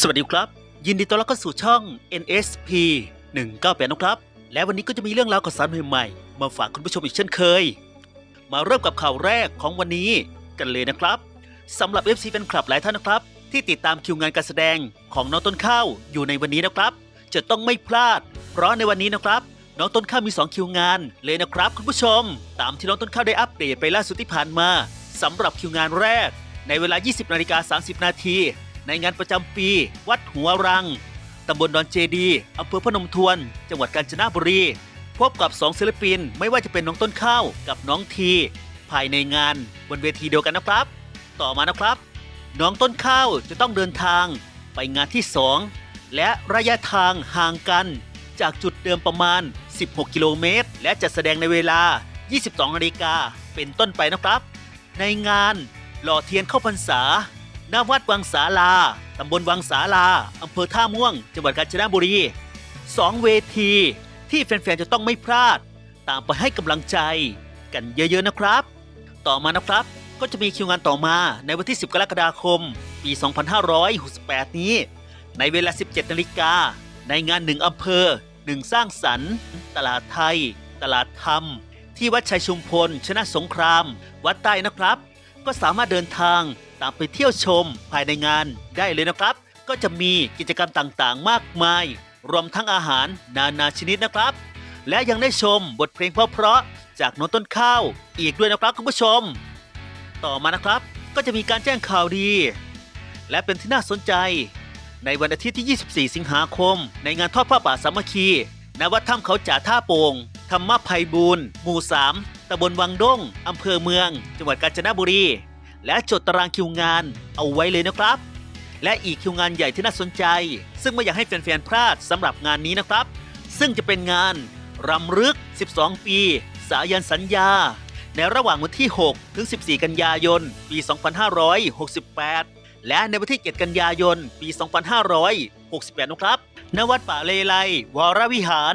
สวัสดีครับ ยินดีต้อนรับเข้าสู่ช่อง NSP 198นะครับ และวันนี้ก็จะมีเรื่องราวข่าวสารใหม่ๆมาฝากคุณผู้ชมอีกเช่นเคย มาเริ่มกับข่าวแรกของวันนี้กันเลยนะครับสำหรับ FC แฟนคลับหลายท่านนะครับ ที่ติดตามคิวงานการแสดงของน้องต้นข้าวอยู่ในวันนี้นะครับ จะต้องไม่พลาด เพราะในวันนี้นะครับ น้องต้นข้าวมี 2 คิวงานเลยนะครับ คุณผู้ชม ตามที่น้องต้นข้าวได้อัปเดตไปล่าสุดที่ผ่านมาสำหรับคิวงานแรก ในเวลา 20นาฬิกา30 นาที ในงานประจำปี วัดหัวรังตำบลดอนเจดีอำเภอพนมทวน จังหวัดกาญจนบุรี พบกับ2ศิลปิน ไม่ว่าจะเป็นน้องต้นข้าวกับน้องที ภายในงานบนเวทีเดียวกันนะครับ ต่อมานะครับ น้องต้นข้าวจะต้องเดินทางไปงานที่ 2 และระยะทางห่างกัน จากจุดเดิมประมาณ 16 กิโลเมตร และจะแสดงในเวลา 22นาฬิกาเป็นต้นไปนะครับ ในงานหล่อเทียนเข้าพรรษา หน้าวัดวังสาลา ตำบลวังสาลา อำเภอท่าม่วง จังหวัดกาญจนบุรีสองเวที ที่แฟนๆ จะต้องไม่พลาด ตามไปให้กำลังใจ กันเยอะๆนะครับ ต่อมานะครับ ก็จะมีคิวงานต่อมาในวันที่ 10 กรกฎาคม ปี 2568 นี้ ในเวลา 17 นาฬิกา ในงานหนึ่งอำเภอหนึ่งสร้างสรรค์ ตลาดไทย ตลาดธรรม ที่วัดชัยชุมพล ชนะสงคราม วัดใต้นะครับ ก็สามารถเดินทาง ตามไปเที่ยวชมภายในงานได้เลยนะครับ ก็จะมีกิจกรรมต่างๆ มากมาย รวมทั้งอาหารนานาชนิดนะครับ และยังได้ชมบทเพลงเพราะๆจากน้ตต้นข้าว อีกด้วยนะครับคุณผู้ชม ต่อมานะครับก็จะมีการแจ้งข่าวดี และเป็นที่น่าสนใจ ในวันอาทิตย์ที่ 24 สิงหาคม ในงานทอดผ้าป่าสามัคคีณวัดถ้ำเขาจ่าท่าโป่งธรรมภัยบูรณ์หมู่ 3ตำบลวังด้งอำเภอเมือง จังหวัดกาญจนบุรี และจดตารางคิวงานเอาไว้เลยนะครับ และอีกคิวงานใหญ่ที่น่าสนใจ ซึ่งไม่อยากให้แฟนๆพลาดสำหรับงานนี้นะครับ ซึ่งจะเป็นงานรำลึก 12 ปี สายันสัญญา ในระหว่างวันที่ 6 ถึง 14 กันยายน ปี 2568 และในวันที่ 7 กันยายน ปี 2568 นะครับ ณ วัดป่าเลไลวรวิหาร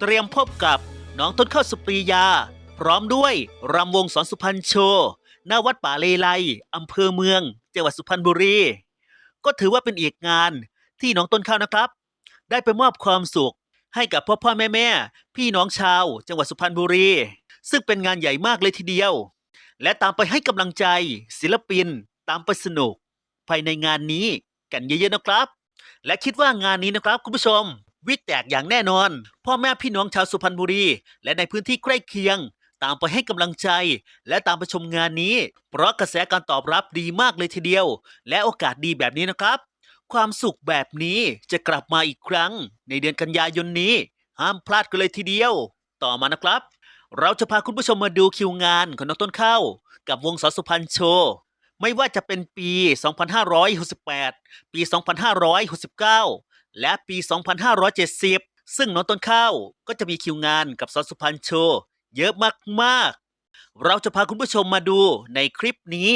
เตรียมพบกับน้องต้นข้าวสุปรียา พร้อมด้วยรำวงสอนสุพรรณโชว์ ณวัดป่าเลไลอำเภอเมือง จังหวัดสุพรรณบุรี ก็ถือว่าเป็นอีกงานที่น้องต้นข้าวนะครับ ได้ไปมอบความสุขให้กับพ่อพ่อแม่แม่พี่น้องชาว จังหวัดสุพรรณบุรี ซึ่งเป็นงานใหญ่มากเลยทีเดียว และตามไปให้กำลังใจ ศิลปิน ตามไปสนุก ภายในงานนี้กันเยอะๆนะครับ และคิดว่างานนี้นะครับคุณผู้ชม วิกแตกอย่างแน่นอน พ่อแม่พี่น้องชาวสุพรรณบุรี และในพื้นที่ใกล้เคียง ตามไปให้กำลังใจ และตามไปชมงานนี้ เพราะกระแสการตอบรับดีมากเลยทีเดียว และโอกาสดีแบบนี้นะครับ ความสุขแบบนี้จะกลับมาอีกครั้ง ในเดือนกันยายนนี้ ห้ามพลาดกันเลยทีเดียว ต่อมานะครับ เราจะพาคุณผู้ชมมาดูคิวงานของน้องต้นข้าวกับวงสอสุพรรณโชว์ไม่ว่าจะเป็นปี 2568 ปี 2569 และปี 2570 ซึ่งน้องต้นข้าวก็จะมีคิวงานกับสอสุพรรณโชว์ เยอะมากๆ เราจะพาคุณผู้ชมมาดูในคลิปนี้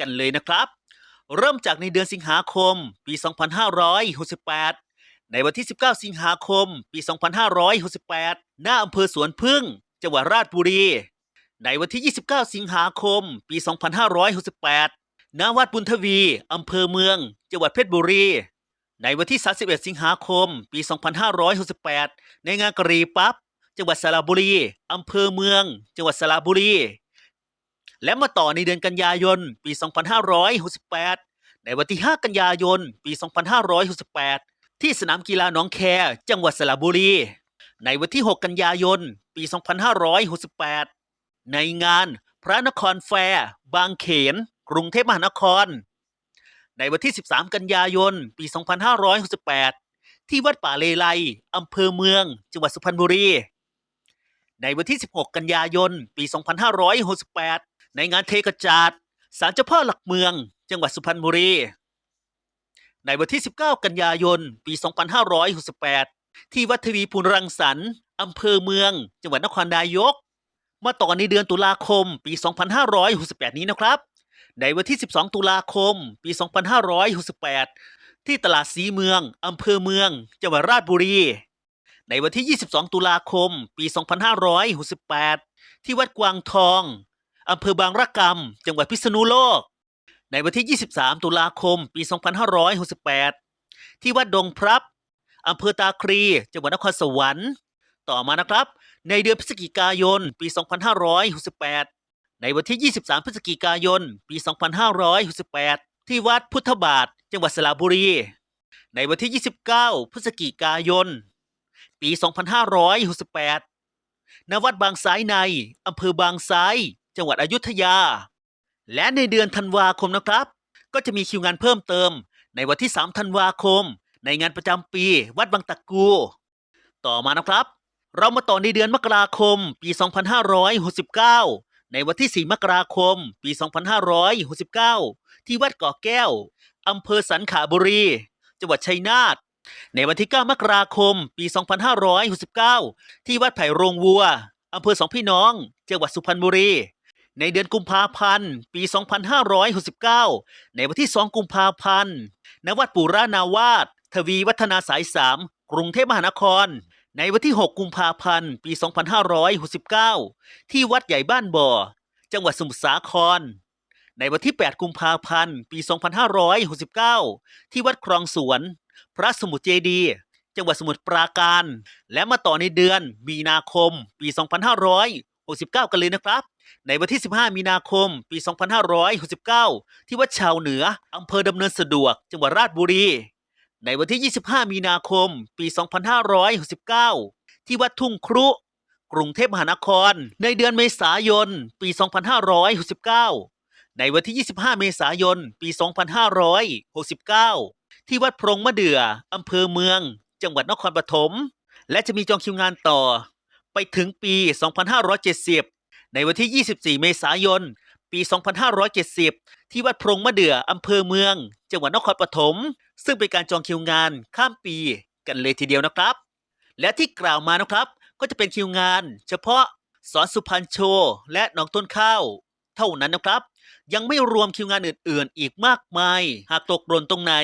กันเลยนะครับ เริ่มจากในเดือนสิงหาคม ปี 2568 ในวันที่ 19 สิงหาคม ปี 2568 หน้าอำเภอสวนพึ่ง จังหวัดราชบุรี ในวันที่ 29 สิงหาคม ปี 2568 ณ วัดบุญทวี อำเภอเมือง จังหวัดเพชรบุรีในวันที่ 31 สิงหาคม ปี 2568 ในงานกรีปั๊บ จังหวัดสระบุรีอำเภอเมือง จังหวัดสระบุรี และมาต่อในเดือนกันยายน ปี 2568 ในวันที่ 5 กันยายน ปี 2568 ที่สนามกีฬาหนองแค จังหวัดสระบุรี ในวันที่ 6 กันยายน ปี 2568 ในงานพระนครแฟร์บางเขน กรุงเทพมหานคร ในวันที่ 13 กันยายน ปี 2568ที่วัดป่าเลไลอำเภอเมือง จังหวัดสุพรรณบุรี ในวันที่ 16 กันยายน ปี 2568 ในงานเทกระจาดศาลเจ้าพ่อหลักเมือง จังหวัดสุพรรณบุรี ในวันที่ 19 กันยายน ปี 2568 ที่วัดทวีพูนรังสรรค์อำเภอเมือง จังหวัดนครนายก มาต่อในเดือนตุลาคม ปี 2568 นี้นะครับ ในวันที่ 12 ตุลาคม ปี 2568 ที่ตลาดสีเมืองอำเภอเมือง จังหวัดราชบุรี ในวันที่ 22 ตุลาคม ปี 2568 ที่วัดกวางทอง อำเภอบางระกำ จังหวัดพิษณุโลก ในวันที่ 23 ตุลาคม ปี 2568 ที่วัดดงพรับ อำเภอตาคลีจังหวัดนครสวรรค์ ต่อมานะครับ ในเดือนพฤศจิกายน ปี 2568 ในวันที่ 23 พฤศจิกายน ปี 2568 ที่วัดพุทธบาท จังหวัดสระบุรี ในวันที่ 29 พฤศจิกายน ปี 2568 ณ วัดบางซ้ายใน อำเภอบางซ้าย จังหวัดอยุธยา และในเดือนธันวาคมนะครับ ก็จะมีคิวงานเพิ่มเติม ในวันที่ 3 ธันวาคม ในงานประจำปี วัดบางตะกู ต่อมานะครับ เรามาต่อในเดือนมกราคม ปี 2569 ในวันที่ 4 มกราคม ปี 2569 ที่วัดเกาะแก้วอำเภอสันขาบุรี จังหวัดชัยนาท ในวันที่ 9 มกราคม ปี 2569 ที่วัดไผ่โรงวัว อำเภอสองพี่น้อง จังหวัดสุพรรณบุรี ในเดือนกุมภาพันธ์ ปี 2569 ในวันที่ 2 กุมภาพันธ์ ณ วัดปุรานาวาสทวีวัฒนาสาย 3 กรุงเทพมหานคร ในวันที่ 6 กุมภาพันธ์ ปี 2569 ที่วัดใหญ่บ้านบ่อ จังหวัดสมุทรสาครในวันที่ 8 กุมภาพันธ์ ปี 2569 ที่วัดคลองสวนพระสมุทรเจดี จังหวัดสมุทรปราการ และมาต่อในเดือนมีนาคม ปี 2569 กันเลยนะครับ ในวันที่ 15 มีนาคม ปี 2569 ที่วัดชาวเหนืออำเภอดำเนินสะดวก จังหวัดราชบุรี ในวันที่ 25 มีนาคม ปี 2569 ที่วัดทุ่งครุ กรุงเทพมหานคร ในเดือนเมษายน ปี 2569ในวันที่ 25 เมษายน ปี 2569 ที่วัดพรงมะเดื่ออำเภอเมือง จังหวัดนครปฐม และจะมีจองคิวงานต่อ ไปถึงปี 2570 ในวันที่ 24 เมษายน ปี 2570 ที่วัดพรงมะเดื่ออำเภอเมือง จังหวัดนครปฐม ซึ่งเป็นการจองคิวงานข้ามปีกันเลยทีเดียวนะครับ และที่กล่าวมานะครับ ก็จะเป็นคิวงาน เฉพาะสอนสุพรรณโชว์และหนองต้นข้าว เท่านั้นนะครับ ยังไม่รวมคิวงานอื่นๆ อีกมากมาย หากตกหล่นตรงไหน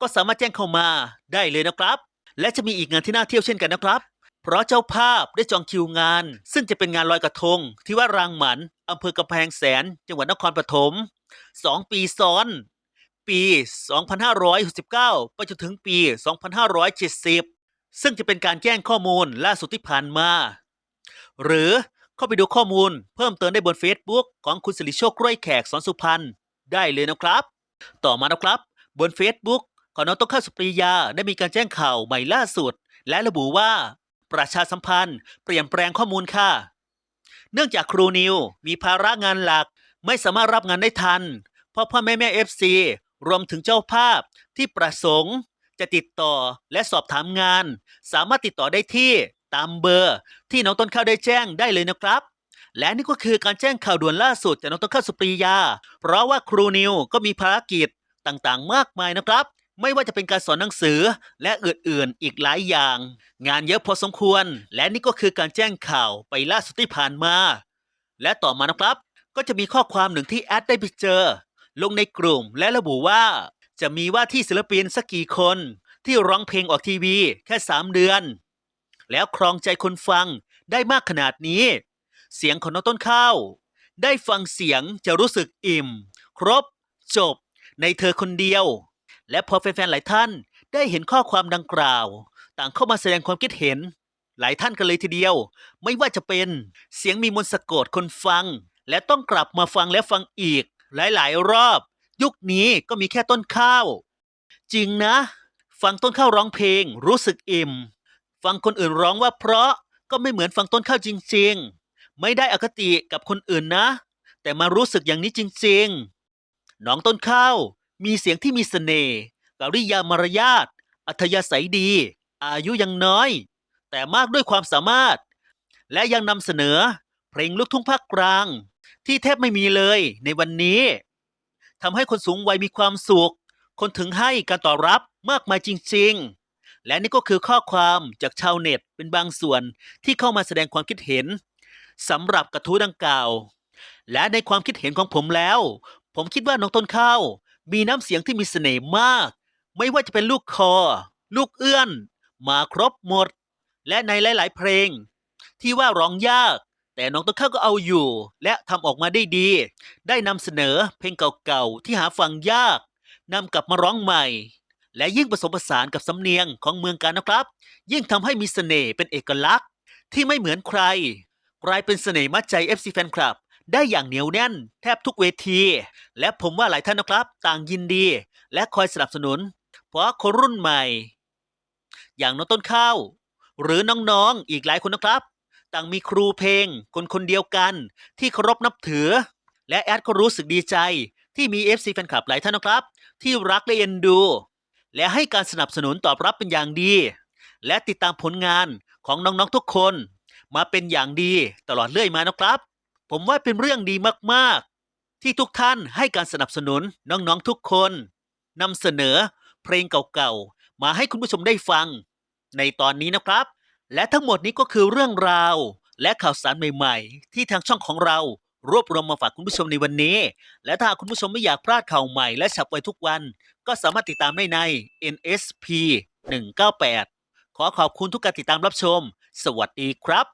ก็สามารถแจ้งเข้ามาได้เลยนะครับ และจะมีอีกงานที่น่าเที่ยวเช่นกันนะครับเพราะเจ้าภาพได้จองคิวงาน ซึ่งจะเป็นงานลอยกระทง ที่ว่ารางหมันอำเภอกำแพงแสน จังหวัดนครปฐมสองปีซ้อน ปี 2569 ไปจนถึงปี 2570 ซึ่งจะเป็นการแจ้งข้อมูลล่าสุดที่ผ่านมา หรือ เข้าไปดูข้อมูล เพิ่มเติมได้บน Facebook ของคุณสิริโชคกล้วยแขกสอนสุพรรณได้เลยนะครับ ต่อมานะครับ บน Facebook ของน้องต้นข้าวสุปรียาได้มีการแจ้งข่าวใหม่ล่าสุด และระบุว่า ประชาสัมพันธ์ เปลี่ยนแปลงข้อมูลค่ะ เนื่องจากครูนิวมีภาระงานหลักไม่สามารถรับงานได้ทัน เพราะพ่อแม่แม่ FC รวมถึงเจ้าภาพที่ประสงค์ จะติดต่อและสอบถามงาน สามารถติดต่อได้ที่ ตามเบอร์ ที่น้องต้นข้าวได้แจ้งได้เลยนะครับ และนี่ก็คือการแจ้งข่าวด่วนล่าสุดจากน้องต้นข้าวสุปรียา เพราะว่าครูนิวก็มีภารกิจต่างๆ มากมายนะครับ ไม่ว่าจะเป็นการสอนหนังสือและอื่นๆอีกหลายอย่าง งานเยอะพอสมควร และนี่ก็คือการแจ้งข่าวไปล่าสุดที่ผ่านมา และต่อมานะครับ ก็จะมีข้อความหนึ่งที่แอดได้ไปเจอ ลงในกลุ่มและระบุว่า จะมีว่าที่ศิลปินสักกี่คนที่ร้องเพลงออกทีวีแค่ 3 เดือน แล้วครองใจคนฟังได้มากขนาดนี้ เสียงของน้องต้นข้าว ได้ฟังเสียงจะรู้สึกอิ่ม ครบ จบ ในเธอคนเดียว และพอแฟนๆหลายท่านได้เห็นข้อความดังกล่าว ต่างเข้ามาแสดงความคิดเห็น หลายท่านกันเลยทีเดียว ไม่ว่าจะเป็นเสียงมีมนต์สะกดคนฟัง และต้องกลับมาฟังและฟังอีก หลายๆ รอบ ยุคนี้ก็มีแค่ต้นข้าว จริงนะ ฟังต้นข้าวร้องเพลงรู้สึกอิ่ม ฟังคนอื่นร้องว่าเพราะก็ไม่เหมือนฟังต้นข้าวจริง ๆ ไม่ได้อคติกับคนอื่นนะ แต่มารู้สึกอย่างนี้จริง ๆ น้องต้นข้าวมีเสียงที่มีเสน่ห์กริยามารยาท อัธยาศัยดี อายุยังน้อย แต่มากด้วยความสามารถ และยังนำเสนอ เพลงลูกทุ่งภาคกลาง ที่แทบไม่มีเลยในวันนี้ทำให้คนสูงวัยมีความสุข คนถึงให้การตอบรับมากมายจริง ๆ และนี่ก็คือข้อความจากชาวเน็ตเป็นบางส่วนที่เข้ามาแสดงความคิดเห็นสำหรับกระทู้ดังกล่าว และในความคิดเห็นของผมแล้ว ผมคิดว่าน้องต้นข้าวมีน้ำเสียงที่มีเสน่ห์มาก ไม่ว่าจะเป็นลูกคอ ลูกเอื้อน มาครบหมด และในหลาย ๆ เพลง ที่ว่าร้องยาก แต่น้องต้นข้าวก็เอาอยู่ และทำออกมาได้ดี ได้นำเสนอเพลงเก่า ๆ ที่หาฟังยากนำกลับมาร้องใหม่ และยิ่งผสมผสานกับสำเนียงของเมืองการนะครับ ยิ่งทำให้มีเสน่ห์เป็นเอกลักษณ์ ที่ไม่เหมือนใคร กลายเป็นเสน่ห์มัดใจ FC แฟนคลับ ได้อย่างเหนียวแน่น แทบทุกเวที และผมว่าหลายท่านนะครับ ต่างยินดี และคอยสนับสนุน เพราะคนรุ่นใหม่ อย่างน้องต้นข้าว หรือน้องๆอีกหลายคนนะครับ ต่างมีครูเพลง คนคนเดียวกัน ที่เคารพนับถือ และแอดก็รู้สึกดีใจ ที่มี FC แฟนคลับหลายท่านนะครับ ที่รักและเอ็นดู และให้การสนับสนุนตอบรับเป็นอย่างดี และติดตามผลงานของน้องๆทุกคน มาเป็นอย่างดีตลอดเรื่อยมานะครับ ผมว่าเป็นเรื่องดีมากๆ ที่ทุกท่านให้การสนับสนุนน้องๆทุกคนนำเสนอเพลงเก่าๆ มาให้คุณผู้ชมได้ฟัง ในตอนนี้นะครับ และทั้งหมดนี้ก็คือเรื่องราว และข่าวสารใหม่ ๆ ที่ทางช่องของเรา รวบรวมมาฝากคุณผู้ชมในวันนี้ และถ้าคุณผู้ชมไม่อยากพลาดข่าวใหม่และฉับไวทุกวัน ก็สามารถติดตามได้ใน NSP 198 ขอขอบคุณทุกการติดตามรับชม สวัสดีครับ